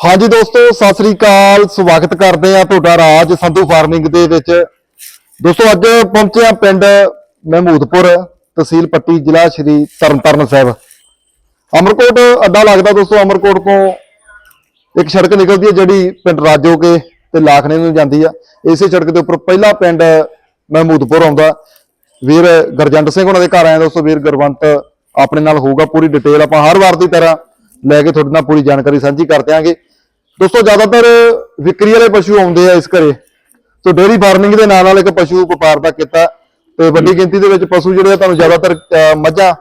ਹਾਂਜੀ ਦੋਸਤੋ, ਸਤਿ ਸ੍ਰੀ ਅਕਾਲ। ਸਵਾਗਤ ਕਰਦੇ ਆ ਤੁਹਾਡਾ ਰਾਜ ਸੰਧੂ ਫਾਰਮਿੰਗ ਦੇ ਵਿੱਚ। ਦੋਸਤੋ, ਅੱਜ ਪਹੁੰਚੇ ਆ ਪਿੰਡ ਮਹਿਮੂਦਪੁਰ, ਤਹਿਸੀਲ ਪੱਟੀ, ਜ਼ਿਲ੍ਹਾ ਸ਼੍ਰੀ ਤਰਨਤਾਰਨ ਸਾਹਿਬ। ਅਮਰਕੋਟ, ਅੱਡਾ ਲੱਗਦਾ ਦੋਸਤੋ, ਅਮਰਕੋਟ ਤੋਂ ਇੱਕ ਸੜਕ ਨਿਕਲਦੀ ਹੈ, ਜਿਹੜੀ ਪਿੰਡ ਰਾਜੋਕੇ ਤੇ ਲਾਖਣੇ ਨੂੰ ਜਾਂਦੀ ਆ। ਇਸੇ ਸੜਕ ਦੇ ਉੱਪਰ ਪਹਿਲਾ ਪਿੰਡ ਮਹਿਮੂਦਪੁਰ ਆਉਂਦਾ। ਵੀਰ ਗਰਜੰਟ ਸਿੰਘ ਉਹਨਾਂ ਦੇ ਘਰ ਆਏ ਦੋਸਤੋ। ਵੀਰ ਗੁਰਵੰਤ ਆਪਣੇ ਨਾਲ ਹੋਊਗਾ, ਪੂਰੀ ਡਿਟੇਲ ਆਪਾਂ ਹਰ ਵਾਰ ਦੀ ਤਰ੍ਹਾਂ ਲੈ ਕੇ ਤੁਹਾਡੇ ਨਾਲ ਪੂਰੀ ਜਾਣਕਾਰੀ ਸਾਂਝੀ ਕਰ ਦਿਆਂਗੇ। ਦੋਸਤੋ, ਜ਼ਿਆਦਾਤਰ ਵਿਕਰੀ ਵਾਲੇ ਪਸ਼ੂ ਆਉਂਦੇ ਆ ਇਸ ਘਰੇ। ਸੋ ਡੇਅਰੀ ਫਾਰਮਿੰਗ ਦੇ ਨਾਲ ਨਾਲ ਇੱਕ ਪਸ਼ੂ ਵਪਾਰ ਦਾ ਕੀਤਾ। ਤੇ ਵੱਡੀ ਗਿਣਤੀ ਦੇ ਵਿੱਚ ਪਸ਼ੂ ਜਿਹੜੇ ਆ, ਤੁਹਾਨੂੰ ਜ਼ਿਆਦਾਤਰ ਮੱਝਾਂ,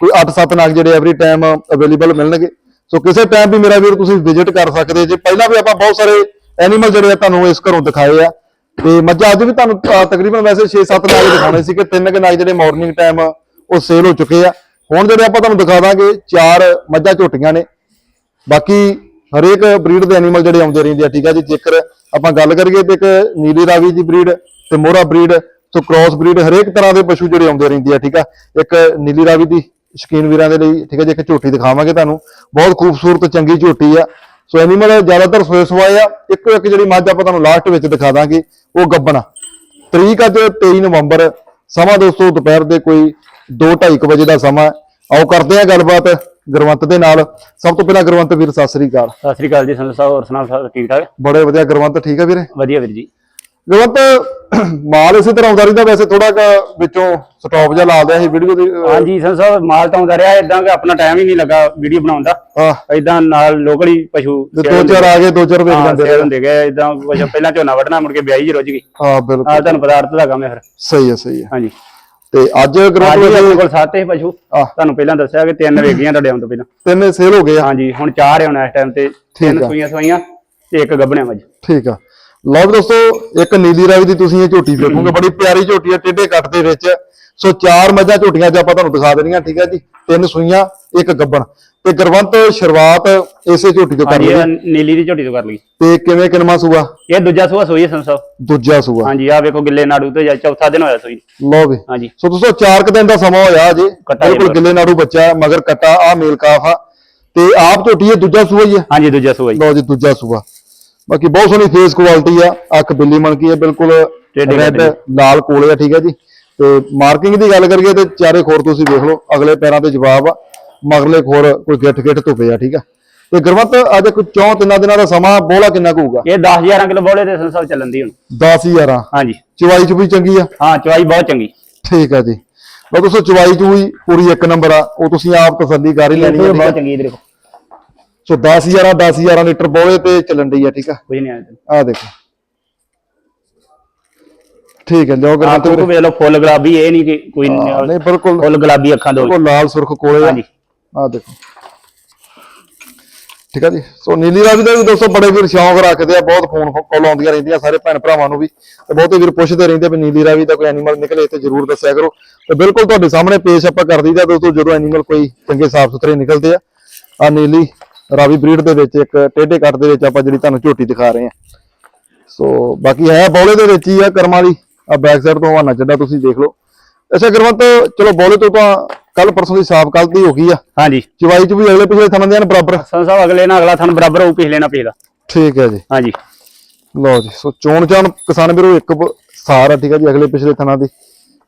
ਕੋਈ 8-7 ਨਾਗ ਜਿਹੜੇ ਐਵਰੀ ਟਾਈਮ ਅਵੇਲੇਬਲ ਮਿਲਣਗੇ। ਸੋ ਕਿਸੇ ਟਾਈਮ ਵੀ ਮੇਰਾ ਵੀਰ, ਤੁਸੀਂ ਵਿਜ਼ਿਟ ਕਰ ਸਕਦੇ ਜੇ। ਪਹਿਲਾਂ ਵੀ ਆਪਾਂ ਬਹੁਤ ਸਾਰੇ ਐਨੀਮਲ ਜਿਹੜੇ ਆ, ਤੁਹਾਨੂੰ ਇਸ ਘਰੋਂ ਦਿਖਾਏ ਆ। ਤੇ ਮੱਝਾਂ ਅੱਜ ਵੀ ਤੁਹਾਨੂੰ ਤਕਰੀਬਨ ਵੈਸੇ 6-7 ਨਾਗ ਦਿਖਾਉਣੇ ਸੀ ਕਿ ਤਿੰਨ ਕੁ ਨਾਗ ਜਿਹੜੇ ਮਾਰਨਿੰਗ ਟਾਈਮ ਉਹ ਸੇਲ ਹੋ ਚੁੱਕੇ ਆ। ਹੁਣ ਜਿਹੜੇ ਆਪਾਂ ਤੁਹਾਨੂੰ ਦਿਖਾ ਦਾਂਗੇ, ਚਾਰ ਮੱਝਾਂ ਝੋਟੀਆਂ ਨੇ। ਬਾਕੀ ਹਰੇਕ ਬਰੀਡ ਦੇ ਐਨੀਮਲ ਜਿਹੜੇ ਆਉਂਦੇ ਰਹਿੰਦੇ ਆ, ਠੀਕ ਆ ਜੀ? ਜੇਕਰ ਆਪਾਂ ਗੱਲ ਕਰੀਏ ਤੇ ਇੱਕ ਨੀਲੀ ਰਾਵੀ ਦੀ ਬਰੀਡ ਤੇ Murrah breed so cross breed, ਹਰੇਕ ਤਰ੍ਹਾਂ ਦੇ ਪਸ਼ੂ ਜਿਹੜੇ ਆਉਂਦੇ ਰਹਿੰਦੇ ਆ, ਠੀਕ ਆ? ਇੱਕ ਨੀਲੀ ਰਾਵੀ ਦੀ ਸ਼ਕੀਨ ਵੀਰਾਂ ਦੇ ਲਈ, ਠੀਕ ਆ ਜੀ? ਇੱਕ ਝੋਟੀ ਦਿਖਾਵਾਂਗੇ ਤੁਹਾਨੂੰ। ਬਹੁਤ ਖੂਬਸੂਰਤ, ਚੰਗੀ ਝੋਟੀ ਆ। ਸੋ ਐਨੀਮਲ ਜ਼ਿਆਦਾਤਰ ਸੋਏ ਸਵਾਏ ਆ। ਇੱਕੋ ਇੱਕ ਜਿਹੜੀ ਮੱਝ ਆਪਾਂ ਤੁਹਾਨੂੰ ਲਾਸਟ ਵਿੱਚ ਦਿਖਾ ਦਾਂਗੇ, ਉਹ ਗੱਬਣਾ। ਤਰੀਕ ਅੱਜ 23 ਨਵੰਬਰ, ਸਮਾਂ ਦੋਸਤੋ, ਦੁਪਹਿਰ ਦੇ ਕੋਈ 2:30 ਵਜੇ ਦਾ ਸਮਾਂ। ਆਓ ਕਰਦੇ ਆ ਗੱਲਬਾਤ। ਗੁਰਵੰਤ ਦੇ ਨਾਲ। ਸਭ ਤੋਂ ਪਹਿਲਾਂ ਗੁਰਵੰਤ ਵੀਰ ਸਤਿ ਸ੍ਰੀ ਅਕਾਲ। ਸਤਿ ਸ੍ਰੀ ਅਕਾਲ ਜੀ ਸੰਤ ਸਾਹਿਬ ਹੋਰ ਸੁਣਾਓ ਸਭ ਠੀਕ ਠਾਕ? ਬੜੇ ਵਧੀਆ। ਗੁਰਵੰਤ ਠੀਕ ਹੈ ਵੀਰੇ? ਵਧੀਆ ਵੀਰ ਜੀ। ਗੁਰਵੰਤ ਮਾਲ ਇਸੇ ਤਰ੍ਹਾਂ ਆਉਂਦਾ ਰਹਿੰਦਾ ਵੈਸੇ ਥੋੜਾ ਵਿੱਚੋਂ ਸਟਾਪ ਜਿਹਾ ਲਾ ਦਿਆ ਸੀ ਵੀਡੀਓ ਦੀ। ਹਾਂਜੀ ਸੰਤ ਸਾਹਿਬ ਮਾਲ ਤਾਂ ਆਉਂਦਾ ਰਿਹਾ ਇਦਾਂ ਕਿ ਆਪਣਾ ਟਾਈਮ ਹੀ ਨਹੀਂ ਲੱਗਾ ਵੀਡੀਓ ਬਣਾਉਣ ਦਾ। ਇਦਾਂ ਨਾਲ ਲੋਕਲ ਪਸ਼ੂ ਦੋ ਚਾਰ ਆ ਗਏ ਦੋ ਚਾਰ ਵੇਖ ਲੈਂਦੇ ਸੇਲ ਹੁੰਦੇ ਗਏ ਇਦਾਂ ਪਹਿਲਾਂ ਝੋਨਾ ਵੱਢਣਾ ਮੁੜ ਕੇ ਵਿਆਹੀ ਜੀ ਰੁੱਝ ਗਈ। ਹਾਂ ਬਿਲਕੁਲ। ਆ ਤੁਹਾਨੂੰ ਪਦਾਰਥ ਦਾ ਕੰਮ ਹੈ ਫਿਰ। ਸਹੀ ਹੈ ਸਹੀ ਹੈ। ਹਾਂਜੀ। ਤੇ ਅੱਜ ਹਾਂਜੀ ਆਪਣੇ ਵੈਸੇ ਕੋਲ ਸੱਤ ਹੀ ਪਸ਼ੂ। ਆਹ। ਤੁਹਾਨੂੰ ਪਹਿਲਾਂ ਦੱਸਿਆ ਕਿ ਤਿੰਨ ਵੇਗੀਆਂ ਤੁਹਾਡੇ ਆਉਣ ਤੋਂ ਪਹਿਲਾਂ। ਤਿੰਨ ਸੇਲ ਹੋ ਗਏ ਆ। ਹਾਂਜੀ ਹੁਣ ਚਾਰ ਹੁਣ ਇਸ ਟਾਈਮ ਤੇ। ਤਿੰਨ ਆ। ਸੂਈਆਂ ਸਵਾਈਆਂ ਤੇ ਇੱਕ ਗੱਭਣਿਆ ਮੱਝ ਠੀਕ ਆ। ਲਓ ਵੀ ਦੋਸਤੋ ਇੱਕ ਨੀਲੀ ਰਾਵੀ ਦੀ ਤੁਸੀਂ ਇਹ ਝੋਟੀ ਵੇਖੋਗੇ ਬੜੀ ਪਿਆਰੀ ਝੋਟੀ ਹੈ ਟੇਢੇ ਕੱਟ ਦੇ ਵਿੱਚ। ਸੋ ਚਾਰ ਮੱਝਾਂ ਝੋਟੀਆਂ ਅੱਜ ਆਪਾਂ ਤੁਹਾਨੂੰ ਦਿਖਾ ਦੇਣੀਆਂ ਠੀਕ ਹੈ ਜੀ? ਤਿੰਨ ਸੂਈਆਂ ਇੱਕ ਗੱਬਣ। ਤੇ ਗੁਰਵੰਤ ਸ਼ੁਰੂਆਤ ਇਸੇ ਝੋਟੀ ਤੋਂ ਕਰ ਹਾਂਜੀ ਲਈ ਇਹ ਨੀਲੀ ਦੀ ਝੋਟੀ ਤੋਂ ਕਰ ਲਈ ਤੇ ਕਿਵੇਂ ਕਿਨਮਾ ਸੂਆ? ਇਹ ਦੂਜਾ ਸੂਆ ਸੋਈ ਹੈ ਸਾਹਿਬ ਦੂਜਾ ਸੂਆ। ਹਾਂਜੀ ਆ ਵੇਖੋ ਗਿੱਲੇ ਨਾੜੂ ਤੇ ਜਾਂ ਚੌਥਾ ਦਿਨ ਹੋਇਆ ਸੋਈ। ਲਓ ਵੀ। ਹਾਂਜੀ। ਸੋ ਦੋਸਤੋ ਚਾਰ ਕੁ ਦਿਨ ਦਾ ਸਮਾਂ ਹੋਇਆ ਅਜੇ। ਕੱਟਾ ਬਿਲਕੁਲ ਜੀ। ਗਿੱਲੇ ਨਾੜੂ ਬੱਚਾ ਮਗਰ ਕੱਟਾ ਆ ਮੇਲ ਕਾਫ ਆ। ਤੇ ਆਪ ਝੋਟੀ ਇਹ ਦੂਜਾ ਸੂਆ ਹੀ ਹੈ? ਹਾਂਜੀ ਦੂਜਾ ਸੂਆ ਜੀ ਲਓ ਜੀ ਦੂਜਾ ਸੂਆ। ਬਾਕੀ ਬਹੁਤ ਸੋਹਣੀ ਫੇਸ ਕੁਆਲਿਟੀ ਆ ਅੱਖ ਬਿੱਲੀ ਮਣਕੀ ਹੈ ਬਿਲਕੁਲ ਰੈੱਡ। ਲਾਲ ਕੋਲੇ ਆ ਠੀਕ ਹੈ ਜੀ। ਤੇ ਮਾਰਕਿੰਗ ਦੀ ਗੱਲ ਕਰੀਏ ਤੇ ਚਾਰੇ ਖੋਰ ਤੁਸੀਂ ਵੇਖ ਲਓ ਅਗਲੇ ਪੈਰਾਂ ਤੇ ਜਵਾਬ ਆ ਮਗਰਲੇ ਖੋਰ ਕੋਈ ਗਿੱਠ ਗਿੱਠ ਧੁੱਪੇ ਆ ਠੀਕ ਆ। ਤੇ ਗੁਰਮਤ ਅੱਜ ਕੋਈ ਚੌਂ ਤਿੰਨਾਂ ਦਿਨਾਂ ਦਾ ਸਮਾਂ ਬੋਲਾ ਕਿੰਨਾ ਕੁ ਹੋਊਗਾ? ਇਹ 10 11 ਕਿਲੋ ਬੋਲੇ ਦੇ ਸੰਸਾਰ ਚੱਲਣ ਦੀ ਹੁਣ। 10 11 ਹਾਂਜੀ। ਚਵਾਈ ਚ ਵੀ ਚੰਗੀ ਆ? ਹਾਂ ਚਵਾਈ ਬਹੁਤ ਚੰਗੀ। ਠੀਕ ਆ ਜੀ। ਲਓ ਦੋਸਤੋ ਚਵਾਈ ਚ ਵੀ ਪੂਰੀ ਇੱਕ ਨੰਬਰ ਆ ਉਹ ਤੁਸੀਂ ਆਪ ਤਸੱਲੀ ਕਰ ਹੀ ਲੈਣੀ ਆ ਠੀਕ ਬਹੁਤ ਆ ਚੰਗੀ ਦੇਖੋ। ਸੋ 10 11 10 11 ਲੀਟਰ ਬੋਲੇ ਤੇ ਚੱਲਣ ਡਈ ਆ ਠੀਕ ਆ? ਕੁਝ ਨਹੀਂ ਆਇਆ ਆ ਦੇਖੋ। ਠੀਕ ਹੈ ਗੁਰਮਤ ਕੋ ਵੀਰੇ ਵੇਖ ਲਓ ਫੁੱਲ ਗੁਲਾਬੀ ਇਹ ਨਹੀਂ ਕਿ ਕੋਈ ਹਾਂ, ਨਹੀਂ ਬਿਲਕੁਲ। ਫੁੱਲ ਗੁਲਾਬੀ ਅੱਖਾਂ ਦੋ। ਬਿਲਕੁਲ ਲਾਲ ਸੁਰਖ ਕੋਲੇ ਆ। ਹਾਂਜੀ। ਆ ਦੇਖੋ। ਠੀਕ ਆ ਜੀ। ਸੋ ਨੀਲੀ ਰਾਵੀ ਦਾ ਵੀ ਦੋਸਤੋ ਬੜੇ ਵੀਰ ਸ਼ੌਂਕ ਰੱਖਦੇ ਆ ਬਹੁਤ ਫੋਨ ਕਾਲ ਆਉਂਦੀਆਂ ਰਹਿੰਦੀਆਂ ਸਾਰੇ ਭੈਣ ਭਰਾਵਾਂ ਨੂੰ ਵੀ। ਤੇ ਬਹੁਤੇ ਵੀਰ ਪੁੱਛਦੇ ਰਹਿੰਦੇ ਵੀ ਨੀਲੀ ਰਾਵੀ ਦਾ ਕੋਈ ਐਨੀਮਲ ਨਿਕਲੇ ਤੇ ਜਰੂਰ ਦੱਸਿਆ ਕਰੋ। ਤੇ ਬਿਲਕੁਲ ਤੁਹਾਡੇ ਸਾਹਮਣੇ ਪੇਸ਼ ਆਪਾਂ ਕਰ ਦਈਦਾ ਦੋਸਤੋ ਜਦੋਂ ਐਨੀਮਲ ਕੋਈ ਚੰਗੇ ਸਾਫ਼ ਸੁਥਰੇ ਨਿਕਲਦੇ ਆ। ਆ ਨੀਲੀ ਰਾਵੀ ਬਰੀਡ ਦੇ ਵਿੱਚ ਇੱਕ ਟੇਢੇ ਕੱਟ ਦੇ ਵਿੱਚ ਆਪਾਂ ਜਿਹੜੀ ਤੁਹਾਨੂੰ ਝੋਟੀ ਦਿਖਾ ਰਹੇ ਆ ਸੋ ਬਾਕੀ ਹੈ ਬੌਲੇ ਦੇ ਵਿੱਚ ਹੀ ਆ ਕਰਮਾਂ ਦੀ। ਆ ਬੈਕ ਸਾਈਡ ਤੋਂ ਹਵਾਨਾ ਚੱਡਾ ਤੁਸੀਂ ਦੇਖ ਲਓ। ਅੱਛਾ ਗੁਰਵੰਤ ਚਲੋ ਬੌਲੇ ਤੋਂ ਤਾਂ ਕੱਲ ਪਰਸੋਂ ਦੀ ਸਾਫ਼ ਕੱਲ ਦੀ ਹੋ ਗਈ ਆ। ਹਾਂਜੀ। ਚਵਾਈ ਚ ਵੀ ਅਗਲੇ ਪਿਛਲੇ ਥਾਂ ਦੇ ਬਰਾਬਰ। ਸੰਸਾਰ ਸਾਹਿਬ ਅਗਲੇ ਨਾਲ ਅਗਲਾ ਥਣ ਬਰਾਬਰ ਹੋਊ ਪਿਛਲੇ ਨਾਲ ਪਿਛਲਾ। ਠੀਕ ਹੈ ਜੀ। ਹਾਂਜੀ। ਲਓ ਜੀ ਸੋ ਚੋਣ ਚਾਣ ਕਿਸਾਨ ਵੀਰੋ ਇੱਕ ਸਾਰ ਆ ਠੀਕ ਹੈ ਜੀ ਅਗਲੇ ਪਿਛਲੇ ਥਾਂ ਦੀ।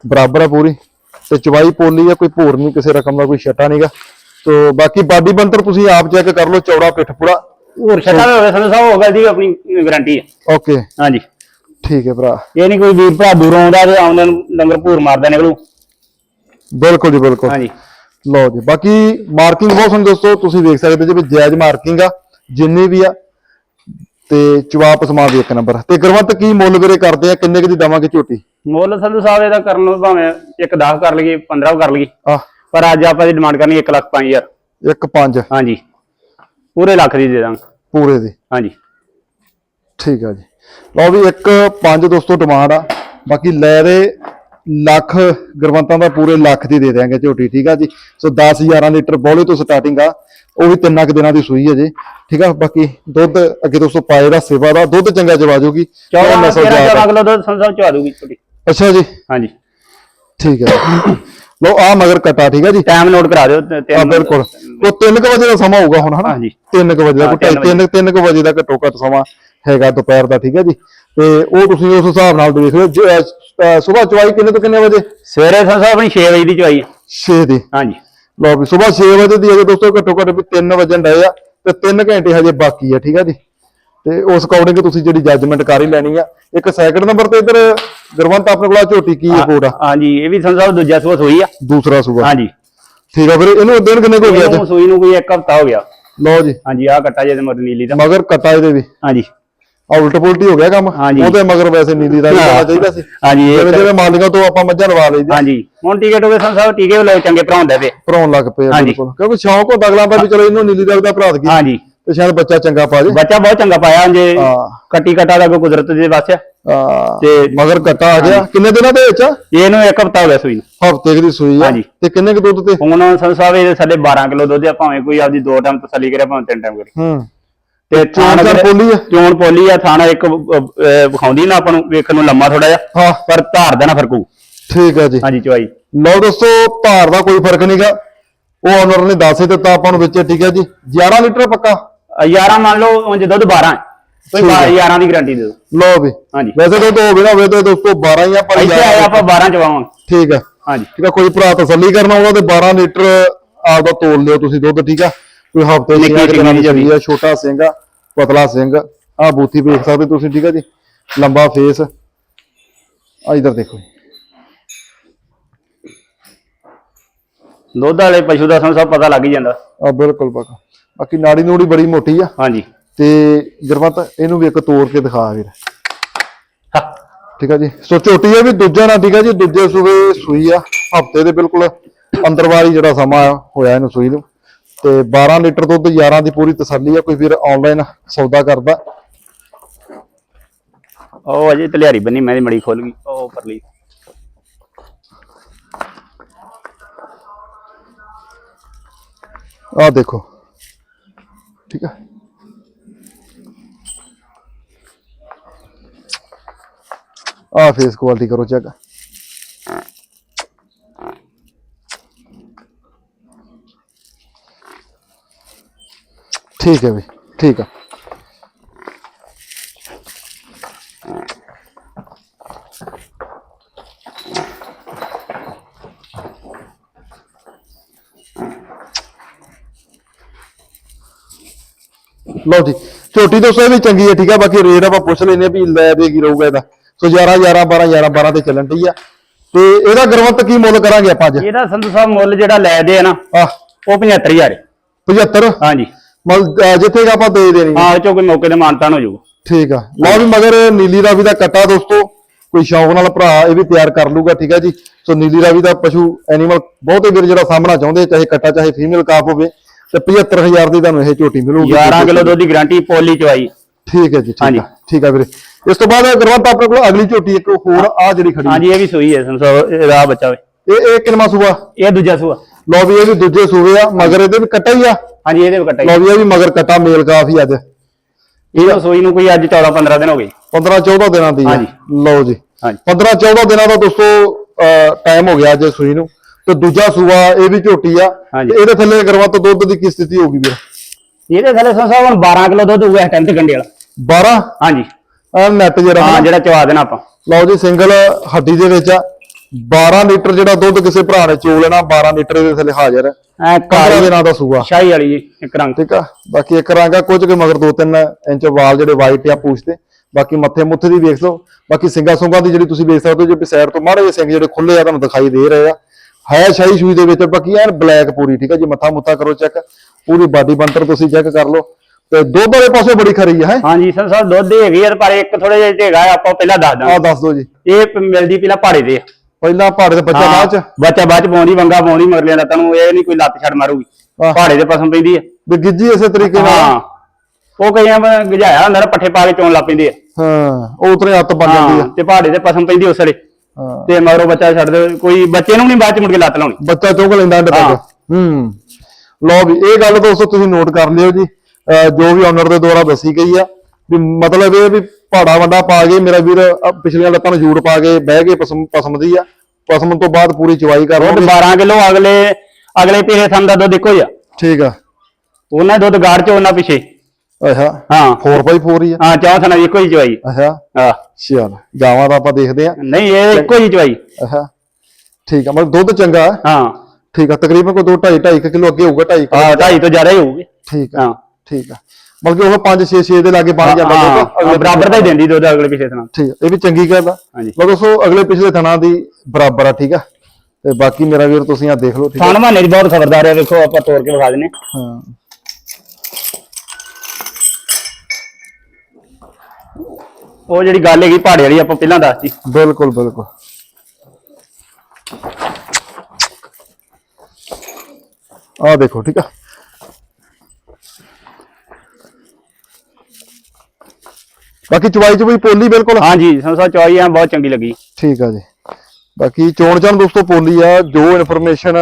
ਬਰਾਬਰ ਆ ਪੂਰੀ। ਤੇ ਚਵਾਈ ਪੋਲੀ ਆ ਕੋਈ ਭੋਰ ਨਹੀਂ ਕਿਸੇ ਰਕਮ ਦਾ ਕੋਈ ਛਟਾ ਨਹੀਂਗਾ ਤੋ ਬਾਕੀ ਬਾਡੀ ਬੰਤਰ ਤੁਸੀਂ ਆਪ ਚੈੱਕ ਕਰ ਲਓ ਚੌੜਾ ਪਿੱਠ ਪੂੜਾ ਹੋਰ ਛੱਟਾ ਵੀ ਹੋਵੇ ਸੰਸਾਰ ਸਾਹਿਬ ਹੋਗਾ ਦੀ ਆਪਣੀ ਗਾਰੰਟੀ ਹੈ। ਓਕੇ ਹਾਂਜੀ। ਠੀਕ ਹੈ ਭਰਾ। ਇਹ ਨਹੀਂ ਕੋਈ ਵੀਰ ਭਰਾ ਦੂਰੋਂ ਆਉਂਦਾ ਤੇ ਆਉਂਦੇ ਨੂੰ ਲੰਗਰ ਭੂਰ ਮਾਰਦਾ ਨਿਕਲੂ। ਬਿਲਕੁਲ ਜੀ ਬਿਲਕੁਲ। ਹਾਂਜੀ। ਲਓ ਜੀ ਬਾਕੀ ਮਾਰਕਿੰਗ ਬਹੁਤ ਸੋਹਣੀ ਦੋਸਤੋ ਤੁਸੀਂ ਵੇਖ ਸਕਦੇ ਜੀ ਵੀ ਜਾਇਜ਼ ਮਾਰਕਿੰਗ ਆ ਜਿੰਨੀ ਵੀ ਆ ਤੇ ਚਵਾਪ ਸਮਾ ਦੀ ਇੱਕ ਨੰਬਰ ਤੇ ਗੁਰਵੰਤ ਕੀ ਮੁੱਲ ਵੀਰੇ ਕਰਦੇ ਆ ਕਿੰਨੇ ਕੁ ਦੀ ਦਵਾਂਗੇ ਝੋਟੀ? ਮੁੱਲ ਸੰਧੂ ਸਾਹਿਬ ਇਹਦਾ ਕਰਨ ਨੂੰ ਭਾਵੇਂ ਇੱਕ 10 ਕਰ ਲਈਏ 15 ਕਰ ਲਈਏ। ਆ ਪਰ ਅੱਜ ਆਪਾਂ ਦੀ ਡਿਮਾਂਡ ਕਰਨੀ 1 ਲੱਖ 5000 ਇੱਕ ਪੰਜ। ਹਾਂਜੀ। ਪੂਰੇ ਲੱਖ ਦੀ ਦੇ ਦਾਂਗੇ। ਪੂਰੇ ਦੀ। ਹਾਂਜੀ। ਠੀਕ ਆ ਜੀ। ਲਓ ਵੀ ਇੱਕ ਪੰਜ ਦੋਸਤੋ ਡਿਮਾਂਡ ਆ। ਬਾਕੀ ਲੈ ਦੇ ਲੱਖ ਗੁਰਵੰਤਾਂ ਦਾ ਪੂਰੇ ਲੱਖ ਦੀ ਦੇ ਦਿਆਂਗੇ ਝੋਟੀ ਠੀਕ ਆ ਜੀ? ਸੋ 10 11 ਲੀਟਰ ਬੋਲੇ ਤੋਂ ਸਟਾਰਟਿੰਗ ਆ। ਉਹ ਵੀ ਤਿੰਨਾਂ ਕੁ ਦਿਨਾਂ ਦੀ ਸੂਈ ਹੈ ਜੀ। ਠੀਕ ਆ? ਬਾਕੀ ਦੁੱਧ ਅੱਗੇ ਦੋਸਤੋ ਪਾਏ ਦਾ ਸੇਵਾ ਦਾ। ਦੁੱਧ ਚੰਗਾ ਜਵਾ ਜੂਗੀ। 14 ਨਸਲ 13 ਜਾਤ ਆ। 14 ਕਿਲੋ ਦੁੱਧ ਸੰਧੂ ਸਾਹਿਬ ਚਵਾ ਦੂਗੀ ਛੋਟੀ ਅੱਛਾ ਜੀ। ਹਾਂਜੀ। ਠੀਕ ਹੈ ਲਓ ਆ ਮਗਰ ਕਟਾ ਠੀਕ ਹੈ ਜੀ? ਟਾਈਮ ਨੋਟ ਕਰਾ ਦਿਓ ਤੇ- ਆ ਬਿਲਕੁਲ। ਉਹ 3 ਵਜੇ ਦਾ ਸਮਾਂ ਹੋਊਗਾ ਹੁਣ ਹਨਾ? ਹਾਂਜੀ। 3 ਵਜੇ ਦਾ ਹਾਂ, ਕੋਈ ਤਿੰਨ 3 3 ਵਜੇ ਦਾ ਘੱਟੋ ਘੱਟ ਸਮਾਂ ਹੈਗਾ ਦੁਪਹਿਰ ਦਾ ਠੀਕ ਹੈ ਜੀ? ਤੇ ਉਹ ਤੁਸੀਂ ਉਸ ਹਿਸਾਬ ਨਾਲ ਦੇਖ ਲਿਓ ਸਵੇਰ ਚਵਾਈ ਕਿੰਨੇ ਤੋਂ ਕਿੰਨੇ ਵਜੇ? ਸਵੇਰੇ ਸੰਸਾ ਆਪਣੀ 6 ਵਜੇ ਦੀ ਚਵਾਈ 6 ਦੀ। ਹਾਂਜੀ। ਲਓ ਵੀ ਸਵੇਰ 6 ਵਜੇ ਦੀ ਅਜੇ ਦੋਸਤੋ ਘੱਟੋ ਘੱਟ ਵੀ 3 ਵਜਣ ਡਏ ਆ ਤੇ 3 ਘੰਟੇ ਹਜੇ ਬਾਕੀ ਆ ਠੀਕ ਆ ਜੀ? ਤੇ ਉਸ ਅਕੋਰਡਿੰਗ ਤੁਸੀਂ ਜਿਹੜੀ ਜੱਜਮੈਂਟ ਕਰ ਹੀ ਲੈਣੀ ਆ। ਇੱਕ ਸੈਕਿੰਡ ਨੰਬਰ ਤੇ ਇੱਧਰ ਗੁਰਵੰਤ ਆਪਣੇ ਕੋਲ ਝੋਟੀ ਕੀ ਰਿਪੋਰਟ ਆ? ਹਾਂਜੀ ਇਹ ਵੀ ਸੰਸਾ ਦੂਜਾ ਸੂਆ ਸੋਈ ਆ। ਦੂਸਰਾ ਸੂਬਾ। ਹਾਂਜੀ। ਠੀਕ ਆ ਫਿਰ ਇਹਨੂੰ ਦਿਨ ਕਿੰਨੇ ਕੁ ਹੋ ਗਿਆ ਇਹਨੂੰ ਸੂਈ ਨੂੰ ਕੋਈ ਇੱਕ ਹਫਤਾ ਹੋ ਗਿਆ। ਲਓ ਜੀ। ਹਾਂਜੀ ਆ ਕੱਟਾ ਜੇ ਤੇ ਮਰ ਨੀਲੀ ਦਾ। ਮਗਰ ਕਟਾ ਇਹਦੇ ਵੀ। ਹਾਂਜੀ। ਆ ਉਲਟ ਪੁਲਟੀ ਹੋ ਗਿਆ ਕੰਮ। ਹਾਂਜੀ। ਉਹਦੇ ਮਗਰ ਵੈਸੇ ਨੀਲੀ ਦਾ ਵੀ ਹੋਣਾ ਚਾਹੀਦਾ ਸੀ। ਹਾਂਜੀ ਜਿਵੇਂ ਜਿਵੇਂ ਮਾਲੀਕਾਂ ਤੋਂ ਆਪਾਂ ਮੱਝਾਂ ਲਵਾ ਲਈਦੀ ਹਾਂਜੀ। ਹੁਣ ਟਿਕਟ ਹੋ ਗਏ ਸੰਸਾ ਟੀਕੇ ਲੋਕ ਚੰਗੇ ਭਰਾਉਂਦੇ ਪਏ। ਭਰਾਉਣ ਲੱਗ ਪਏ। ਬਿਲਕੁਲ। ਕਿਉਂਕਿ ਸ਼ੌਂਕ ਹੁੰਦਾ ਅਗਲਾ ਵੀ ਚਲੋ ਇਹਨੂੰ ਨੀਲੀ ਦਾ ਭਰਾ ਦਈਏ ਹਾਂਜੀ। ਤੇ ਸ਼ਾਇਦ ਬੱਚਾ ਚੰਗਾ ਪਾ ਜੇ। ਬੱਚਾ ਬਹੁਤ ਚੰਗਾ ਪਾਇਆ ਜੇ। ਹਾਂ। ਕੱਟੀ ਕਟਾ ਦਾ ਕੋਈ ਕੁਦਰਤ ਦੇ ਵਾਸਿਆ ਆ, ਤੇ- ਮਗਰ ਕਟਾ ਆ ਗਿਆ। ਕਿੰਨੇ ਦਿਨਾਂ ਦੇ ਵਿੱਚ ਇਹਨੂੰ ਇੱਕ ਹਫਤਾ ਹੋ ਗਿਆ ਸੂਈ ਨੂੰ। ਹਫ਼ਤੇ ਦੀ ਸੂਈ ਆ। ਹਾਂਜੀ। ਤੇ ਕਿੰਨੇ ਕੁ ਦੁੱਧ ਤੇ? ਹੁਣ ਸੰਸਾ ਇਹਦੇ ਸਾਡੇ 12 ਕਿਲੋ ਦੁੱਧ ਆ ਭਾਵੇਂ ਕੋਈ ਆਪਦੀ ਦੋ ਟਾਈਮ ਤਸੱਲੀ ਕਰੇ ਭਾਵੇਂ ਤਿੰਨ ਟਾਈਮ ਕਰੇ। ਹੂੰ। ਤੇ ਚੋਣ ਚਾਣ ਪੋਲੀ ਆ। ਚੋਣ ਪੋਲੀ ਆ ਥਾਣਾ ਇੱਕ ਅਹ, ਅਹ, ਵਿਖਾਉਂਦੀ ਨਾ ਆਪਾਂ ਨੂੰ ਵੇਖਣ ਨੂੰ ਲੰਮਾ ਥੋੜਾ ਜਿਹਾ। ਹਾਂ। ਪਰ ਧਾਰ ਦਾ ਨਾ ਫ਼ਰਕ ਹੋਊ। ਠੀਕ ਆ ਜੀ। ਹਾਂਜੀ ਚਵਾਈ ਲਓ ਦੋਸਤੋ ਧਾਰ ਦਾ ਕੋਈ ਫ਼ਰਕ ਨਹੀਂਗਾ ਉਹ ਓਨਰ ਨੇ ਦੱਸ ਹੀ ਦਿੱਤਾ ਆਪਾਂ ਨੂੰ ਵਿੱਚ ਠੀਕ ਹੈ ਜੀ। 11 ਲੀਟਰ ਪੱਕਾ। 11 ਮੰਨ ਲਓ ਉਂਝ ਦੁੱਧ 12 ਹੈ। ਕੋਈ ਠੀਕ ਹੈ। 11 ਦੀ ਗਾਰੰਟੀ ਦੇ ਦਿਓ। ਲਓ ਵੀ। ਹਾਂਜੀ। ਵੈਸੇ ਤਾਂ ਦੋ ਹੋਵੇ ਨਾ ਹੋਵੇ ਤਾਂ ਦੋਸਤੋ 12 ਹੀ ਆ ਪਰ ਇੱਥੇ 11 ਆਏ ਆਪਾਂ 12 ਚਵਾਵਾਂਗੇ। ਠੀਕ ਆ। ਹਾਂਜੀ। ਠੀਕ ਆ ਕੋਈ ਭਰਾ ਤਸੱਲੀ ਕਰਨਾ ਆਉਂਦਾ ਤੇ 12 ਲੀਟਰ ਆਪਦਾ ਤੋਲ ਲਿਓ ਤੁਸੀਂ ਦੁੱਧ ਠੀਕ ਆ? ਕੋਈ ਹਫ਼ਤੇ ਨਿੱਕੀ ਦੀ ਜਿਹੀ ਜਰੀ ਆ ਛੋਟਾ ਸਿੰਘ ਆ ਪਤਲਾ ਸਿੰਘ ਆ ਬੂਥੀ ਵੇਖ ਸਕਦੇ ਤੁਸੀਂ ਠੀਕ ਆ ਜੀ? ਲੰਬਾ ਫੇਸ ਆ। ਇਧਰ ਦੇਖੋ ਦੁੱਧ ਵਾਲੇ ਪਸ਼ੂ ਦਾ ਸਾਨੂੰ ਸਭ ਪਤਾ ਲੱਗ ਜਾਂਦਾ। ਆ ਬਿਲਕੁਲ ਪੱਕਾ। ਬਾਕੀ ਨਾੜੀ ਨੂੜੀ ਬੜੀ ਮੋਟੀ ਆ। ਹਾਂਜੀ। ਤੇ ਗੁਰਮਤ ਇਹਨੂੰ ਵੀ ਇੱਕ ਤੋੜ ਕੇ ਦਿਖਾ ਵੀਰ। ਹਾਂ। ਠੀਕ ਆ ਜੀ। ਸੋ ਝੋਟੀ ਆ ਵੀ ਦੂਜਾ ਨਾ ਠੀਕ ਆ ਜੀ ਦੂਜੇ ਸੂਬੇ ਸੂਈ ਆ। ਹਫ਼ਤੇ ਦੇ ਬਿਲਕੁਲ ਅੰਦਰਵਾਰੀ ਜਿਹੜਾ ਸਮਾਂ ਹੋਇਆ ਇਹਨੂੰ ਸੂਈ ਨੂੰ। ਤੇ 12 ਲੀਟਰ ਦੁੱਧ 11 ਦੀ ਪੂਰੀ ਤਸੱਲੀ ਆ ਕੋਈ ਵੀਰ ਆਨਲਾਈਨ ਸੌਦਾ ਕਰਦਾ। ਉਹ ਅਜੇ ਤਲਿਆਰੀ ਬੰਨੀ ਮੈਂ ਦੀ ਮੜੀ ਖੁੱਲ ਗਈ। ਉਹ ਪਰਲੀ। ਆ ਦੇਖੋ। ਠੀਕ ਆ ਆ ਫੇਸ ਕੁਆਲਿਟੀ ਕਰੋ ਚੈੱਕ ਠੀਕ ਹੈ ਵੀ ਠੀਕ ਆ ਲਓ ਜੀ ਝੋਟੀ ਦੋਸਤੋ ਇਹ ਵੀ ਚੰਗੀ ਹੈ ਠੀਕ ਆ ਬਾਕੀ ਰੇਟ ਆਪਾਂ ਪੁੱਛ ਲੈਨੇ ਆ ਵੀ ਲੈ ਦੇ ਕੀ ਰਹੂਗਾ ਇਹਦਾ। ਸੋ 11 11 12 11 12 ਤੇ ਚੱਲਣ ਢਈ ਆ। ਤੇ ਇਹਦਾ ਗੁਰਵੰਤ ਕੀ ਮੁੱਲ ਕਰਾਂਗੇ ਆਪਾਂ ਅੱਜ? ਇਹਦਾ ਸੰਧੂ ਸਾਹਿਬ ਮੁੱਲ ਜਿਹੜਾ ਲੈ ਦੇ ਆ ਨਾ ਆ ਉਹ 75000 ਹੈ। 75 ਹਾਂਜੀ। ਮਲ ਅਹ ਜਿੱਥੇ ਕਿ ਆਪਾਂ ਦੇ ਦੇਣੀ ਆ। ਹਾਂ ਇਹ ਚੋਂ ਕੋਈ ਮੌਕੇ ਤੇ ਮਾਨਤਾਨ ਹੋ ਜਾਊ ਠੀਕ ਆ। ਲਓ ਵੀ ਮਗਰ ਨੀਲੀ ਰਾਵੀ ਦਾ ਕੱਟਾ ਦੋਸਤੋ ਕੋਈ ਸ਼ੌਕ ਨਾਲ ਭਰਾ ਇਹ ਵੀ ਤਿਆਰ ਕਰ ਲੂਗਾ ਠੀਕ ਹੈ ਜੀ। ਸੋ ਨੀਲੀ ਰਾਵੀ ਦਾ ਪਸ਼ੂ ਐਨੀਮਲ ਬਹੁਤੇ ਵੀਰ ਜਿਹੜਾ ਸਾਹਮਣਾ ਚਾਹੁੰਦੇ ਚਾਹੇ ਕੱਟਾ ਚਾਹੇ ਫੀਮੇਲ ਕਾਪ ਹੋਵੇ। ਤੇ 75000 ਦੀ ਤੁਹਾਨੂੰ ਇਹ ਝੋਟੀ ਮਿਲੂਗੀ। 11 ਕਿਲੋ ਦੁੱਧ ਦੀ ਗਾਰੰਟੀ ਪੋਲੀ ਚਵਾਈ ਠੀਕ ਹੈ ਜੀ ਠੀਕ ਠੀਕ ਆ ਵੀਰੇ। ਇਸ ਤੋਂ ਬਾਅਦ ਗੁਰਵੰਤ ਆਪਣੇ ਕੋਲ ਅਗਲੀ ਝੋਟੀ ਇੱਕ ਹੋਰ ਆ ਜਿਹੜੀ ਖੜੀ ਹਾਂਜੀ ਇਹ ਵੀ ਸੂਈ ਹੈ ਸਾਹਿਬ ਇਹਦਾ ਬੱਚਾ ਵੇ ਇਹ ਇਹ ਕਿੰਨਾ ਸੂਆ? ਇਹ ਦੂਜਾ ਸੂਆ। ਲਓ ਵੀ ਇਹ ਵੀ ਦੂਜੇ ਸੂਏ ਆ ਮਗਰ ਇਹਦੇ ਵੀ ਕੱਟਾ ਹੀ ਆ। ਹਾਂਜੀ ਇਹਦੇ ਵੀ ਕੱਟਾ ਲਓ ਵੀ ਇਹ ਵੀ ਮਗਰ ਕੱਟਾ ਮੇਲ ਕਾਫੀ ਅੱਜ। ਇਹ ਸੂਈ ਨੂੰ ਕੋਈ ਅੱਜ 14 15 ਦਿਨ ਹੋ ਗਏ। 15 14 ਦਿਨਾਂ ਦੀ ਹਾਂਜੀ। ਲਓ ਜੀ। ਹਾਂਜੀ। 15 14 ਦਿਨਾਂ ਦਾ ਦੋਸਤੋ ਟਾਈਮ ਹੋ ਗਿਆ ਅੱਜ ਸੂਈ ਨੂੰ। ਤੇ ਦੂਜਾ ਸੂਆ ਇਹ ਵੀ ਝੋਟੀ ਆ ਹਾਂਜੀ। ਤੇ ਇਹਦੇ ਥੱਲੇ ਗਰਵਤ ਦੁੱਧ ਦੀ ਕੀ ਸਥਿਤੀ ਹੋਊਗੀ ਵੀਰ? ਇਹਦੇ ਥੱਲੇ ਸਾਹਿਬ ਹੁਣ 12 ਕਿਲੋ ਦੁੱਧ ਹੋਊਗਾ ਇਸ ਟਾਈਮ ਤੇ ਗੰਡੇ ਵਾਲਾ। 12 ਹਾਂਜੀ। ਆ ਨੈਟ ਜਿਹੜਾ ਹਾਂ। ਜਿਹੜਾ ਚਵਾ ਦੇਣਾ ਆਪਾਂ। ਲਓ ਜੀ ਸਿੰਗਲ ਹੱਡੀ ਦੇ ਵਿੱਚ ਆ। 12 ਲੀਟਰ ਜਿਹੜਾ ਦੁੱਧ ਕਿਸੇ ਭਰਾ ਨੇ ਚੋ ਲੈਣਾ 12 ਲੀਟਰ ਦੇ ਥੱਲੇ ਹਾਜ਼ਰ ਹੈ ਐ 15 ਕਾਲੀ ਦਿਨਾਂ ਦਾ ਸੂਆ। ਸ਼ਾਹੀ ਵਾਲੀ ਜੀ ਇੱਕ ਰੰਗ। ਠੀਕ ਆ? ਬਾਕੀ ਇੱਕ ਰੰਗ ਆ ਕੁਝ ਕੇ ਮਗਰ 2-3 ਇੰਚ ਵਾਲ ਜਿਹੜੇ ਵਾਈਟ ਆ ਪੂਛ ਤੇ ਬਾਕੀ ਮੱਥੇ ਮੁੱਥੇ ਦੀ ਵੇਖ ਲਓ। ਬਾਕੀ ਸਿੰਗਾ ਸੁੰਗਾ ਦੀ ਜਿਹੜੀ ਤੁਸੀਂ ਵੇਖ ਸਕਦੇ ਹੋ ਜੇ ਸਾਈਡ ਤੋਂ ਮਾੜੇ ਜਿਹੇ ਸਿੰਘ ਜਿਹੜੇ ਖੁੱਲੇ ਆ ਤੁਹਾਨੂੰ ਦਿਖਾਈ ਦੇ ਰਹੇ ਆ। ਹੈ ਸ਼ਾਹੀ ਸੂਈ ਦੇ ਵਿੱਚ ਬਾਕੀ ਐਨ ਬਲੈਕ ਪੂਰੀ ਠੀਕ ਆ ਜੀ ਮੱਥਾ ਮੁੱਥਾ ਕਰੋ ਚੈੱਕ ਪੂਰੀ ਬਾਡੀ ਬੰਤਰ ਤੁਸੀਂ ਚੈੱਕ ਕਰ ਲਓ। ਤੇ ਦੁੱਧ ਵਾਲੇ ਪਾਸੇ ਬੜੀ ਖਰੀ ਹੈ? ਹਾਂਜੀ ਸੰਧੂ ਸਾਹਿਬ ਦੁੱਧ ਦੀ ਹੈਗੀ ਆ ਪਰ ਇੱਕ ਥੋੜੇ ਜਿਹਾ ਤੇ ਆ, ਆਪਾਂ ਪਹਿਲਾਂ ਦੱਸ ਆ ਦਾਂਗੇ ਦੱਸ ਦਿਓ ਜੀ। ਇਹ ਪ- ਮਿਲਦੀ ਪਹਿਲਾਂ ਪਹਾੜੇ ਦੇ ਆ। ਪਹਿਲਾਂ ਪਹਾੜੇ ਦੇ ਬੱਚਾ ਬਾਅਦ ਚ? ਹਾਂ, ਬੱਚਾ ਬਾਅਦ ਚ ਪਾਉਂਦੀ ਵੰਗਾ ਪਾਉਂਦੀ ਮਗਰ ਦਾ ਤੁਹਾਨੂੰ ਇਹ ਨਹੀਂ ਕੋਈ ਲੱਤ ਛੱਡ ਮਾਰੂਗੀ। ਆਹ। ਪਹਾੜੇ ਦੇ ਪਸਮ ਪੈਂਦੀ ਆ। ਵੀ ਗਿੱਜੀ ਇਸੇ ਤਰੀਕੇ ਨਾਲ? ਹਾਂ। ਉਹ ਕਈਆਂ ਵਾ ਗਜਾਇਆ ਹੁੰਦਾ ਨਾ ਪੱਠੇ ਪਾ ਕੇ ਚੋਣ ਲੱਗ ਪੈਂਦੇ ਆ। ਹਾਂ ਉਹ ਉਤਰੇ ਹੱਥ ਬਣ ਜਾਂਦੀ ਹਾਂ ਆ ਤੇ ਪਹਾੜੇ ਦੇ ਪਸਮ ਪੈਂਦੀ ਉਸ ਵੇਲੇ ਹਾਂ ਤੇ ਮਗਰੋਂ ਬੱਚਾ ਛੱਡ ਦੇ ਕੋਈ ਬੱਚੇ ਨੂੰ ਨਹੀਂ ਬਾਅਦ ਚ ਮੁੜ ਕੇ ਲੱਤ ਲਾਉਣੀ। ਬੱਚਾ ਚੁੱਕ ਲੈਂਦਾ ਅੰਡ ਹਾਂ। ਤੱਕ ਹੂੰ। ਲਓ ਵੀ ਇਹ ਗੱਲ ਦੋਸਤੋ ਤੁਸੀਂ ਨੋਟ ਕਰ ਲਿਓ ਜੀ। ਜੋ ਵੀ ਓਨਰ ਦੇ ਦੁਆਰਾ ਦੱਸੀ ਗਈ ਆ ਵੀ ਮਤਲਬ ਇਹ ਵੀ ਪਹਾੜਾ ਵੰਡਾ ਪਾ ਕੇ ਮੇਰਾ ਵੀਰ ਪਿਛਲੀਆਂ ਲੱਤਾਂ ਨੂੰ ਜੂੜ ਪਾ ਕੇ ਬਹਿ ਕੇ ਪਸਮ ਪਸਮ ਦੀ ਆ। ਪਸਮਨ ਤੋਂ ਬਾਅਦ ਪੂਰੀ ਚਵਾਈ ਕਰ ਲਓਗੇ 12 ਕਿਲੋ ਅਗਲੇ ਅਗਲੇ ਪਿਛੇ ਥਣ ਦਾ ਦੁੱਧ ਇੱਕੋ ਹੀ ਆ। ਠੀਕ ਆ। ਉਹਨਾਂ ਦੁੱਧ ਗਾੜ ਚ ਉਹਨਾਂ ਪਿਛੇ। ਅੱਛਾ। ਹਾਂ। 4x4 ਹੀ ਆ। ਹਾਂ ਚੌਂ ਥਣਾ ਇੱਕੋ ਹੀ ਚਵਾਈ ਅੱਛਾ। ਹਾਂ। ਚੱਲ ਗਾਵਾਂ ਦਾ ਆਪਾਂ ਦੇਖਦੇ ਆ। ਨਹੀਂ ਇਹ ਇੱਕੋ ਹੀ ਚਵਾਈ ਅੱਛਾ। ਠੀਕ ਆ ਮਤਲਬ ਦੁੱਧ ਚੰਗਾ ਹੈ। ਹਾਂ। ਠੀਕ ਆ ਤਕਰੀਬਨ ਕੋਈ 2 2.5 2.5 ਕਿਲੋ ਅੱਗੇ ਹੋਊਗਾ 2.5 ਹਾਂ ਢਾਈ ਤੋਂ ਜ਼ਿਆਦਾ ਹੀ ਹੋਊਗੀ। ਠੀਕ ਆ ਹਾਂ। ਠੀਕ ਆ। ਬਲਕਿ ਉਹ 5 6 6 ਦੇ ਲਾਗੇ ਬਣ ਜਾਂਦਾ ਹਾਂ, ਬਰਾਬਰ ਦਾ ਹੀ ਦਿੰਦੀ ਦੁੱਧ ਅਗਲੇ ਪਿਛੇ ਥਣਾ ਠੀਕ ਆ, ਇਹ ਵੀ ਚੰਗੀ ਗੱਲ ਆ। ਲਓ ਦੋਸਤੋ ਅਗਲੇ ਪਿਛਲੇ ਥਣਾ ਦੀ ਬਰਾਬਰ ਆ ਠੀਕ ਆ। ਤੇ ਬਾਕੀ ਮੇਰਾ ਵੀਰ ਤੁਸੀਂ ਆ ਦੇਖ ਲਓ ਠੀਕ ਆ। ਥਣ ਮਾਨੇ ਦੀ ਬਹੁਤ ਖਬਰਦਾਰ ਹੈ ਵੇਖੋ ਆਪਾਂ ਤੋੜ ਕੇ ਵਿਖਾ ਦਿੰਨੇ ਹਾਂ। ਉਹ ਜਿਹੜੀ ਗੱਲ ਹੈਗੀ ਪਹਾੜੇ ਵਾਲੀ ਆਪਾਂ ਪਹਿਲਾਂ ਦੱਸਤੀ। ਬਿਲਕੁਲ ਬਿਲਕੁਲ। ਆ ਦੇਖੋ ਠੀਕ ਆ। ਬਾਕੀ ਚਵਾਈ ਚ ਵੀ ਪੋਲੀ ਬਿਲਕੁਲ? ਹਾਂਜੀ ਸੰਸਾ ਚੌਈ ਆ ਬਹੁਤ ਚੰਗੀ ਲੱਗੀ। ਠੀਕ ਆ ਜੀ। ਬਾਕੀ ਚੋਣ ਚਾਣ ਦੋਸਤੋ ਪੋਲੀ ਆ ਜੋ ਇਨਫੋਰਮੇਸ਼ਨ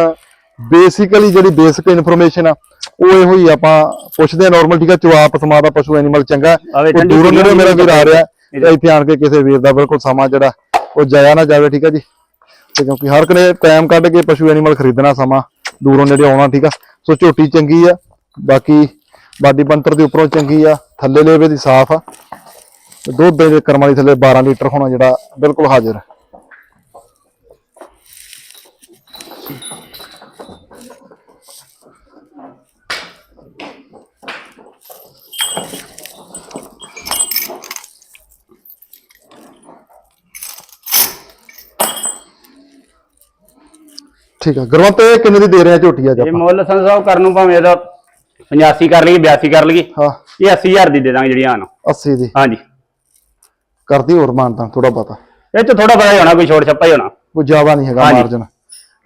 ਬੇਸਿਕਲੀ ਜਿਹੜੀ ਬੇਸਿਕ ਇਨਫੋਰਮੇਸ਼ਨ ਆ ਉਹ ਇਹੋ ਹੀ ਆਪਾਂ ਪੁੱਛਦੇ ਆ ਨਾਰਮਲ ਠੀਕ ਆ ਚਵਾਪ ਸਮਾ ਦਾ ਪਸ਼ੂ ਐਨੀਮਲ ਚੰਗਾ। ਕੋਈ ਦੂਰੋਂ ਮੇਰਾ ਵੀਰ ਆ ਰਿਹਾ। ਇੱਥੇ ਆਣ ਕੇ ਕਿਸੇ ਵੀਰ ਦਾ ਬਿਲਕੁਲ ਸਮਾਂ ਜਿਹੜਾ, ਉਹ ਜਾਇਆ ਨਾ ਜਾਵੇ, ਠੀਕ ਆ ਜੀ? ਤੇ ਕਿਉਂਕਿ ਹਰ ਕਨੇ ਟਾਈਮ ਕੱਢ ਕੇ ਪਸ਼ੂ ਐਨੀਮਲ ਖਰੀਦਣਾ ਸਮਾਂ ਦੂਰੋਂ ਨੇੜੇ ਆਉਣਾ, ਠੀਕ ਆ? ਸੋ ਝੋਟੀ ਚੰਗੀ ਆ, ਬਾਕੀ ਬਾਡੀ ਬੰਤਰ ਦੇ ਉੱਪਰੋਂ ਚੰਗੀ ਆ, ਥੱਲੇ ਲੇਵੇ ਦੀ ਸਾਫ਼ ਆ। ਤੇ ਦੁੱਧ ਦੇ ਕਰਮਾਂ ਵਾਲੀ ਥੱਲੇ 12 ਲੀਟਰ ਹੋਣਾ ਜਿਹੜਾ ਬਿਲਕੁਲ ਹਾਜ਼ਰ ਹੈ ਠੀਕ ਆ। ਗੁਰਵੰਤ ਇਹ ਕਿੰਨੇ ਦੀ ਦੇ ਰਹੇ ਆ ਝੋਟੀ ਅੱਜ ਇਹ ਆਪਾਂ? ਮੁੱਲ ਸੰਸਾ ਕਰਨ ਨੂੰ ਭਾਵੇਂ ਇਹਦਾ 85 ਕਰ ਲਈਏ 82 ਕਰ ਲਈਏ। ਹਾਂ। ਇਹ 80000 ਦੀ ਦੇ ਦਾਂਗੇ ਜਿਹੜੀ ਆਨ 80 ਦੀ? ਹਾਂਜੀ। ਕਰਦੀ ਹੋਰ ਮਾਨਤਾ ਥੋੜਾ ਬਹੁਤਾ। ਇਹ ਚ ਥੋੜਾ ਬੜਾ ਹੋਣਾ ਕੋਈ ਛੋਟ ਛੱਪਾ ਹੀ ਹੋਣਾ। ਕੋਈ ਜ਼ਿਆਦਾ ਨਹੀਂ ਹੈਗਾ ਹਾਂਜੀ। ਮਾਰਜਨ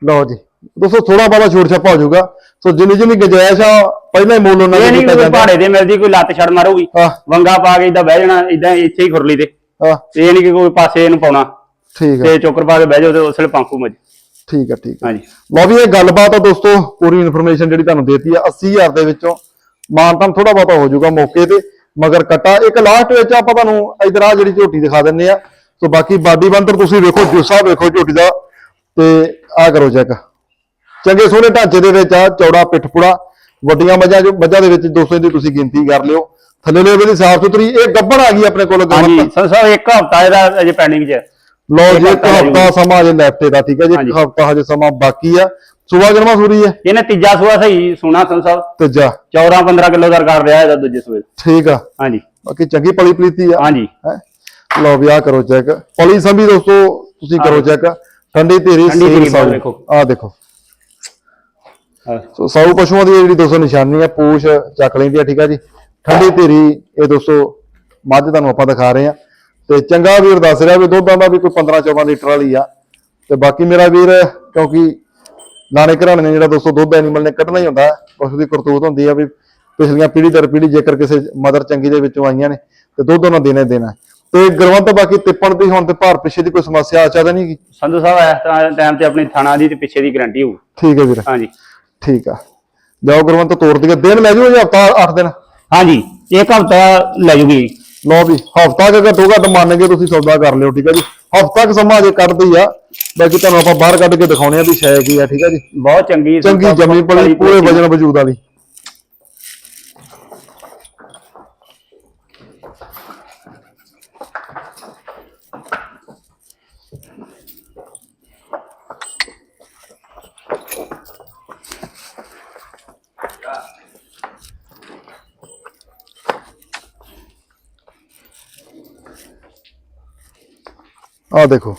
ਲਓ ਜੀ। ਦੋਸਤੋ ਥੋੜਾ ਬਹੁਤਾ ਛੋਟ ਛਾਪਾ ਹੋ ਜਾਊਗਾ। ਸੋ ਜਿੰਨੀ ਜਿੰਨੀ ਗੁੰਜਾਇਸ਼ ਆ ਪਹਿਲਾਂ ਹੀ ਮੁੱਲ ਉਹਨਾਂ ਇਹ ਨਹੀਂ ਕੋਈ ਜਾਂਦਾ ਪਹਾੜੇ ਦੇ ਮਿਲਦੀ ਕੋਈ ਲੱਤ ਛੜ ਮਾਰੂਗੀ। ਹਾਂ। ਵੰਗਾ ਪਾ ਕੇ ਇਦਾਂ ਬਹਿ ਜਾਣਾ ਇਦਾਂ ਇੱਥੇ ਹੀ ਖੁਰਲੀ ਤੇ। ਹਾਂ। ਇਹ ਨਹੀਂ ਕਿ ਕੋਈ ਪਾਸੇ ਇਹਨੂੰ ਪਾਉਣਾ। ਠੀਕ ਆ। ਤੇ ਚੋਕਰ ਪਾ ਕੇ ਬਹਿ ਜਾਓ ਤੇ ਉਸ ਵੇਲੇ ਪੰਖੂ ਮਜ ਠੀਕ ਆ ਠੀਕ ਆ। ਹਾਂਜੀ। ਲਓ ਵੀ ਇਹ ਗੱਲਬਾਤ ਆ ਦੋਸਤੋ ਪੂਰੀ ਇਨਫੋਰਮੇਸ਼ਨ ਜਿਹੜੀ ਤੁਹਾਨੂੰ ਦੇਤੀ ਆ 80000 ਦੇ ਵਿੱਚੋਂ ਮਾਨਤਾਨ ਥੋੜਾ ਬਹੁਤਾ ਹੋ ਜਾਊਗਾ ਮੌਕੇ ਤੇ ਮਗਰ ਕਟਾ। ਇੱਕ ਲਾਸਟ ਵਿੱਚ ਆਪਾਂ ਤੁਹਾਨੂੰ ਇਧਰ ਆ ਜਿਹੜੀ ਝੋਟੀ ਦਿਖਾ ਦਿੰਨੇ ਆ। ਸੋ ਬਾਕੀ ਬਾਡੀ ਬੰਦਰ ਤੁਸੀਂ ਵੇਖੋ ਜੁੱਸਾ ਵੇਖੋ ਝੋਟੀ ਦਾ ਤੇ ਆ ਕਰੋ ਚੈੱਕ ਚੰਗੇ ਸੋਹਣੇ ਢਾਂਚੇ ਦੇ ਵਿੱਚ ਆ ਚੌੜਾ ਪਿੱਠਪੁੜਾ ਵੱਡੀਆਂ ਮੱਝਾਂ ਜੋ ਮੱਝਾਂ ਦੇ ਵਿੱਚ 200 ਦੀ ਤੁਸੀਂ ਗਿਣਤੀ ਕਰ ਲਿਓ। ਥੱਲੇ ਲੈਵੇ ਦੀ ਸਾਫ਼ ਸੁਥਰੀ ਇਹ ਗੱਬੜ ਆ ਗਈ ਆਪਣੇ ਕੋਲ ਹਾਂਜੀ ਗਵੰਤ ਸੰਸਾ ਇੱਕ ਹਫਤਾ ਇਹਦਾ ਅਜੇ ਪੈਂਡਿੰਗ 'ਚ। ਹੈ। ਲਓ ਜੀ ਇੱਕ ਹਫ਼ਤਾ ਸਮਾਂ ਅਜੇ ਲੈਫਟ ਦਾ ਠੀਕ ਹੈ ਜੀ? ਇੱਕ ਹਾਂਜੀ। ਹਫਤਾ ਹਜੇ ਸਮਾਂ ਬਾਕੀ ਆ। ਸੁਬਾ ਜਨਮਾ ਸੂਰੀ ਹੈ? ਇਹਨੇ ਤੀਜਾ ਸੂਆ ਸਹੀ ਸੁਣਾ ਸੰਸਾ ਤੀਜਾ। 14 15 ਕਿਲੋ ਦਾ ਕਰ ਰਿਹਾ ਇਹਦਾ ਦੂਜੇ ਸੂਏ ਠੀਕ ਆ। ਹਾਂਜੀ। ਬਾਕੀ ਚੰਗੀ ਪਲੀ ਪਲੀਤੀ ਆ। ਹਾਂਜੀ। ਲਓ ਵੀ ਆ ਕਰੋ ਚੈੱਕ ਪਲੀ ਸੰਭੀ ਦੋਸਤੋ ਤੁਸੀਂ ਕਰੋ ਚੈੱਕ ਠੰਡੀ ਧੀਰੀ ਸੇਲ ਸਾਊ। ਦੇਖੋ। ਆ ਦੇਖੋ। ਸੋ ਸਾਊ ਪਸ਼ੂਆਂ ਦੀ ਜਿਹੜੀ ਦੋਸਤੋ ਨਿਸ਼ਾਨੀ ਹੈ ਪੂਛ ਚੱਕ ਲੈਂਦੀ ਆ ਠੀਕ ਆ ਜੀ। ਠੰਡੀ ਧੀਰੀ ਇਹ ਦੋਸਤੋ ਮੱਝ ਤੁਹਾਨੂੰ ਆਪਾਂ ਦਿਖਾ ਰਹੇ ਆ। ਤੇ ਚੰਗਾ ਵੀਰ ਦੱਸ ਰਿਹਾ ਵੀ ਦੁੱਧਾਂ ਦਾ ਵੀ ਕੋਈ 15 14 ਲੀਟਰ ਵਾਲੀ ਆ। ਤੇ ਬਾਕੀ ਮੇਰਾ ਵੀਰ ਕਿਉਂਕਿ ਨਾਲੇ ਘਰਾਣੇ ਨੇ ਜਿਹੜਾ ਦੋਸਤੋ ਦੁੱਧ ਐਨੀਮਲ ਨੇ ਕੱਢਣਾ ਹੀ ਹੁੰਦਾ ਪਸ਼ੂ ਦੀ ਕਰਤੂਤ ਹੁੰਦੀ ਆ ਵੀ ਪਿਛਲੀਆਂ ਪੀੜ੍ਹੀ ਦਰ ਪੀੜ੍ਹੀ ਜੇਕਰ ਕਿਸੇ ਮਦਰ ਚੰਗੀ ਦੇ ਵਿੱਚੋਂ ਆਈਆਂ ਨੇ ਤੇ ਦੁੱਧ ਉਹਨਾਂ ਦੇਣਾ ਦੇਣਾ। ਤੇ ਗੁਰਵੰਤ ਬਾਕੀ ਤਿੱਪਣ ਦੀ ਹੁਣ ਤੇ ਭਾਰ ਪਿੱਛੇ ਦੀ ਕੋਈ ਸਮੱਸਿਆ ਆ ਚਾਹਦਾ ਨਹੀਂ ਗੀ ਸੰਧੂ ਸਾਹਿਬ ਇਸ ਟਾਈਮ ਤੇ ਆਪਣੀ ਥਾਣਾ ਦੀ ਤੇ ਪਿੱਛੇ ਦੀ ਗਾਰੰਟੀ ਹੋਊ। ਠੀਕ ਹੈ ਵੀਰ। ਹਾਂਜੀ। ਠੀਕ ਆ। ਜਾਓ ਗੁਰਵੰਤ ਤੋੜ ਦਈਏ। ਦਿਨ ਲੈ ਜਾਓ ਜੀ ਹਫਤਾ 8 ਦਿਨ? ਹਾਂਜੀ। ਇੱਕ ਹਫਤਾ ਲੈ ਜੂਗੀ ਲਓ ਵੀ ਹਫਤਾ ਜੇ ਘੱਟੋ ਘੱਟ ਮੰਨ ਕੇ ਤੁਸੀਂ ਸੌਦਾ ਕਰ ਲਿਓ ਠੀਕ ਹੈ ਜੀ? ਹਫਤਾ ਕੁ ਸਮਾਂ ਅਜੇ ਕੱਢਦੀ ਆ ਬਾਕੀ ਤੁਹਾਨੂੰ ਆਪਾਂ ਬਾਹਰ ਕੱਢ ਕੇ ਦਿਖਾਉਣੇ ਆ ਵੀ ਸ਼ੈ ਕੀ ਆ ਠੀਕ ਹੈ ਜੀ? ਬਹੁਤ ਚੰਗੀ ਚੰਗੀ ਜਮੀ ਪਲੀ ਪੂਰੇ ਵਜਨ ਵਜੂਦ ਵਾਲੀ। ਆ ਦੇਖੋ।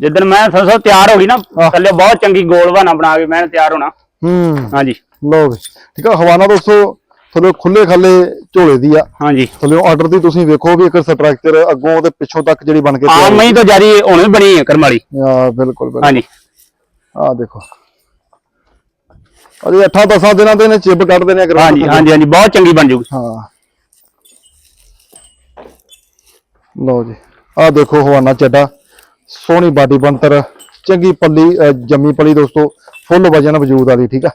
ਜਿੱਦਣ ਮੈਂ ਸਾਹਿਬ ਤਿਆਰ ਹੋ ਗਈ ਨਾ ਆਹ। ਥੱਲੇ ਬਹੁਤ ਚੰਗੀ ਗੋਲ ਬਣਾ ਬਣਾ ਕੇ ਮੈਂ ਤਿਆਰ ਹੋਣਾ। ਹੂੰ। ਹਾਂਜੀ। ਵੀ ਠੀਕ ਆ ਹਵਾਨਾ ਦੋਸਤੋ ਥੱਲੇ ਖੁੱਲੇ ਖਾਲੇ ਝੋਲੇ ਦੀ ਆ। ਹਾਂਜੀ। ਥੱਲੇ ਆਰਡਰ ਦੀ ਤੁਸੀਂ ਵੇਖੋ ਵੀ ਇੱਕ ਸਟਰਕਚਰ ਅੱਗੋਂ ਤੇ ਪਿੱਛੋਂ ਤੱਕ ਜਿਹੜੀ ਬਣ ਕੇ ਆਮ ਮਈ ਤੋਂ ਜਾਰੀ ਹੁਣ ਵੀ ਬਣੀ ਹੈ ਕਰਮਾਲੀ ਆ ਬਿਲਕੁਲ ਬਿਲਕੁਲ। ਹਾਂਜੀ। ਆ ਦੇਖੋ। ਅਜੇ 8-10 ਦਿਨਾਂ ਦੇ ਨੇ ਚਿੱਬ ਕੱਢਦੇ ਨੇ ਅਗਰ ਹਾਂਜੀ ਹਾਂਜੀ ਹਾਂਜੀ ਬਹੁਤ ਚੰਗੀ ਬਣ ਜੂਗੀ। ਹਾਂ। ਲਓ ਜੀ। ਆਹ ਦੇਖੋ ਹਵਾਨਾ ਚੱਡਾ। ਸੋਹਣੀ ਬਾਡੀ ਬੰਤਰ ਚੰਗੀ ਪੱਲੀ ਅ, ਜੰਮੀ ਪਲੀ ਦੋਸਤੋ। ਫੁੱਲ ਵਜਨ ਵਜੂਦ ਵਾਲੀ ਠੀਕ ਆ?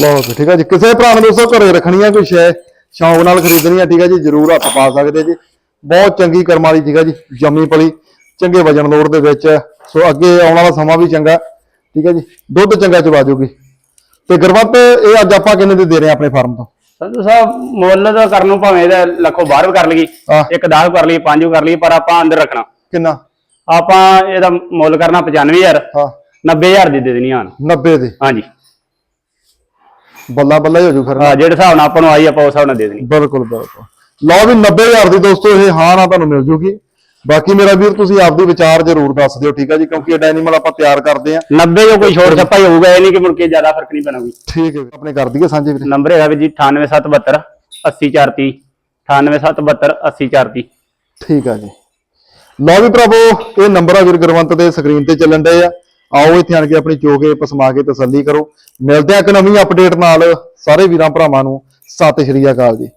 ਲਓ ਜੀ ਠੀਕ ਹੈ ਜੀ। ਕਿਸੇ ਭਰਾ ਨੇ ਦੋਸਤੋ ਘਰੇ ਰੱਖਣੀ ਆ ਕੋਈ ਸ਼ੈ ਸ਼ੌਂਕ ਨਾਲ ਖਰੀਦਣੀ ਆ ਠੀਕ ਹੈ ਜੀ ਜਰੂਰ ਹੱਥ ਪਾ ਸਕਦੇ ਜੀ। ਬਹੁਤ ਚੰਗੀ ਕਰਮਾਂ ਦੀ ਠੀਕ ਹੈ ਜੀ ਜੰਮੀ ਪਲੀ ਚੰਗੇ ਵਜਨ ਲੋੜ ਦੇ ਵਿੱਚ। ਸੋ ਅੱਗੇ ਆਉਣ ਵਾਲਾ ਸਮਾਂ ਵੀ ਚੰਗਾ ਠੀਕ ਹੈ ਜੀ। ਦੁੱਧ ਚੰਗਾ ਚਵਾ ਜੂਗੀ। ਤੇ ਗੁਰਵੰਤ ਇਹ ਅੱਜ ਆਪਾਂ ਕਿੰਨੇ ਦੇ ਦੇ ਰਹੇ ਆ ਆਪਣੇ ਫਾਰਮ ਤੋਂ? ਸੰਧੂ ਸਾਹਿਬ ਮੁੱਲ ਤਾਂ ਕਰਨ ਨੂੰ ਭਾਵੇਂ ਇਹਦਾ ਲੱਖੋਂ ਬਾਹਰ ਵੀ ਕਰ ਲਈਏ। ਇੱਕ 10 ਕਰ ਲਈਏ ਪੰਜ ਵੀ ਕਰ ਲਈਏ ਪਰ ਆਪਾਂ ਅੰਦਰ ਰੱਖਣਾ। ਕਿੰਨਾ? ਆਪਾਂ ਇਹਦਾ ਮੁੱਲ ਕਰਨਾ 95000 ਹਾਂ। 90000 ਦੀ ਦੇ ਦੇਣੀ ਆਣ 90 ਦੇ। ਹਾਂਜੀ। ਬੱਲਾ ਬੱਲਾ ਹੀ ਹੋ ਜੂ ਫਿਰ ਹਾਂ ਜਿਹੜੇ ਹਿਸਾਬ ਨਾਲ ਆਪਾਂ ਨੂੰ ਆਈ ਆਪਾਂ ਉਸ ਹਿਸਾਬ ਨਾਲ ਦੇ ਦੇਣੀ। ਬਿਲਕੁਲ ਬਿਲਕੁਲ। ਲਓ ਵੀ 90000 ਦੀ ਦੋਸਤੋ ਇਹ ਹਾਂ ਨਾ ਤੁਹਾਨੂੰ ਮਿਲ ਜੂਗੀ। ਬਾਕੀ ਮੇਰਾ ਵੀਰ ਤੁਸੀਂ ਆਪਦੀ ਵਿਚਾਰ ਜ਼ਰੂਰ ਦੱਸ ਦਿਓ ਠੀਕ ਹੈ ਜੀ? ਕਿਉਂਕਿ ਇਹ ਐਨੀਮਲ ਆਪਾਂ ਤਿਆਰ ਕਰਦੇ ਆ। 90 ਜੋ ਕੋਈ ਛੋਟ ਛੱਪਾ ਹੀ ਹੋਊਗਾ ਇਹ ਨਹੀਂ ਕਿ ਮੁੜ ਕੇ ਜ਼ਿਆਦਾ ਫ਼ਰਕ ਨਹੀਂ ਪੈਣਾ ਕੋਈ। ਠੀਕ ਹੈ ਵੀਰ। ਆਪਣੇ ਕਰ ਦਈਏ ਸਾਂਝੇ ਵੀਰੇ। ਨੰਬਰ ਹੈਗਾ ਵੀ ਜੀ 98772 80430 98772 80430 ਠੀਕ ਆ ਜੀ। ਲਓ ਵੀ ਭਰਾਵੋ ਇਹ ਨੰਬਰ ਆ ਵੀਰ ਗੁਰਵੰਤ ਦੇ ਸਕਰੀਨ ਤੇ ਚੱਲਣ ਡਏ ਆ। ਆਓ ਇੱਥੇ ਆਣ ਕੇ ਆਪਣੀ ਚੋਕੇ ਪਸਮਾ ਕੇ ਤਸੱਲੀ ਕਰੋ। ਮਿਲਦੇ ਆ ਇੱਕ ਨਵੀਂ ਅਪਡੇਟ ਨਾਲ। ਸਾਰੇ ਵੀਰਾਂ ਭਰਾਵਾਂ ਨੂੰ ਸਤਿ ਸ਼੍ਰੀ ਅਕਾਲ ਜੀ।